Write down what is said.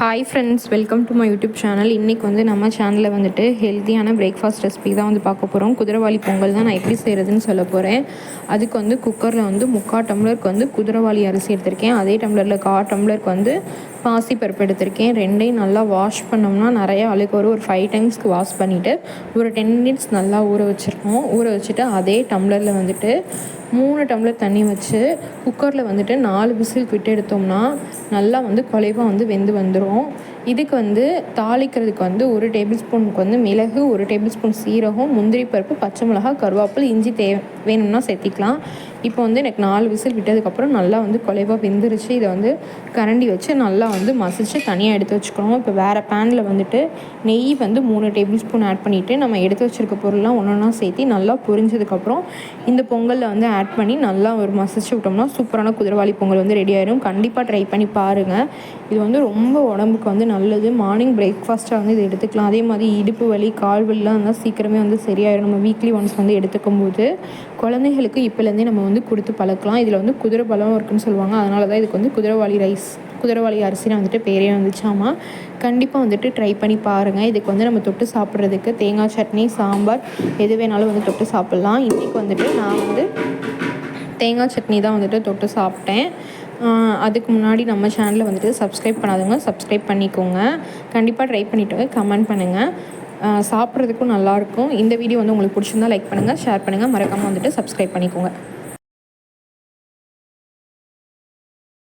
Hi friends welcome to my YouTube channel இன்றைக்கி வந்து நம்ம சேனலில் வந்துட்டு ஹெல்த்தியான பிரேக்ஃபாஸ்ட் ரெசிபி தான் வந்து பார்க்க போகிறோம் குதிரவாளி பொங்கல் தான் நான் எப்படி செய்கிறதுன்னு சொல்ல போகிறேன் அதுக்கு வந்து குக்கரில் வந்து முக்கால் டம்ளருக்கு வந்து குதிரவாளி அரிசி எடுத்திருக்கேன். அதே டம்ளரில் கா டம்ளருக்கு வந்து பாசி பருப்பு எடுத்திருக்கேன். ரெண்டையும் நல்லா வாஷ் பண்ணோம்னா நிறைய அழுக்கு வரும் ஒரு ஃபைவ் டைம்ஸ்க்கு வாஷ் பண்ணிவிட்டு ஒரு டென் மினிட்ஸ் நல்லா ஊற வச்சுருக்கோம். ஊற வச்சுட்டு அதே டம்ளரில் வந்துட்டு மூணு டம்ளர் தண்ணி வச்சு குக்கரில் வந்துட்டு நாலு விசில் விட்டு எடுத்தோம்னா நல்லா வந்து குலைவாக வந்து வெந்து வந்துடும் இதுக்கு வந்து தாளிக்கிறதுக்கு வந்து ஒரு டேபிள் ஸ்பூனுக்கு வந்து மிளகு ஒரு டேபிள் ஸ்பூன் சீரகம் முந்திரி பருப்பு பச்சை மிளகா கருவேப்பில் இஞ்சி தே வேணும்னா சேர்த்திக்கலாம். இப்போ வந்து எனக்கு நாலு விசில் விட்டதுக்கப்புறம் நல்லா வந்து குலைவாக வெந்துருச்சு. இதை வந்து கரண்டி வச்சு நல்லா வந்து மசிச்சு தனியாக எடுத்து வச்சுக்கணும். இப்போ வேறு பேனில் வந்துட்டு நெய் வந்து மூணு டேபிள் ஸ்பூன் ஆட் பண்ணிவிட்டு நம்ம எடுத்து வச்சுருக்க பொருள்லாம் ஒன்று ஒன்றா சேர்த்து நல்லா பொரிஞ்சதுக்கப்புறம் இந்த பொங்கலில் வந்து ஆட் பண்ணி நல்லா ஒரு மசிச்சு விட்டோம்னா சூப்பரான குதிரவாளி பொங்கல் வந்து ரெடி ஆயிடும் கண்டிப்பாக ட்ரை பண்ணி பாருங்கள் இது வந்து ரொம்ப உடம்புக்கு வந்து நல்லது. மார்னிங் பிரேக்ஃபாஸ்ட்டாக வந்து இது எடுத்துக்கலாம். அதே மாதிரி இடுப்பு வலி கால் வலிலாம் இருந்தால் சீக்கிரமே வந்து சரியாயிடும் நம்ம வீக்லி ஒன்ஸ் வந்து எடுத்துக்கும் போது குழந்தைகளுக்கு இப்போலேருந்தே நம்ம வந்து கொடுத்து பழக்கலாம். இதில் வந்து குதிரை பழம் இருக்குன்னு சொல்லுவாங்க. அதனால தான் இதுக்கு வந்து குதிரைவாளி ரைஸ் குதிரவாளி அரிசின்னு வந்துட்டு பேரே வந்துச்சாமா கண்டிப்பாக வந்துட்டு ட்ரை பண்ணி பாருங்கள் இதுக்கு வந்து நம்ம தொட்டு சாப்பிட்றதுக்கு தேங்காய் சட்னி சாம்பார் எது வேணாலும் வந்து தொட்டு சாப்பிட்லாம். இன்றைக்கி வந்துட்டு நான் வந்து தேங்காய் சட்னி தான் வந்துட்டு தொட்டு சாப்பிட்டேன். அதுக்கு முன்னாடி நம்ம சேனலில் வந்துட்டு சப்ஸ்கிரைப் பண்ணாதவங்க சப்ஸ்கிரைப் பண்ணிக்கோங்க. கண்டிப்பாக ட்ரை பண்ணிவிட்டு கமெண்ட் பண்ணுங்கள் சாப்பிட்றதுக்கும் நல்லாயிருக்கும் இந்த வீடியோ வந்து உங்களுக்கு பிடிச்சிருந்தா லைக் பண்ணுங்கள் ஷேர் பண்ணுங்கள் மறக்காமல் வந்துட்டு சப்ஸ்கிரைப் பண்ணிக்கோங்க.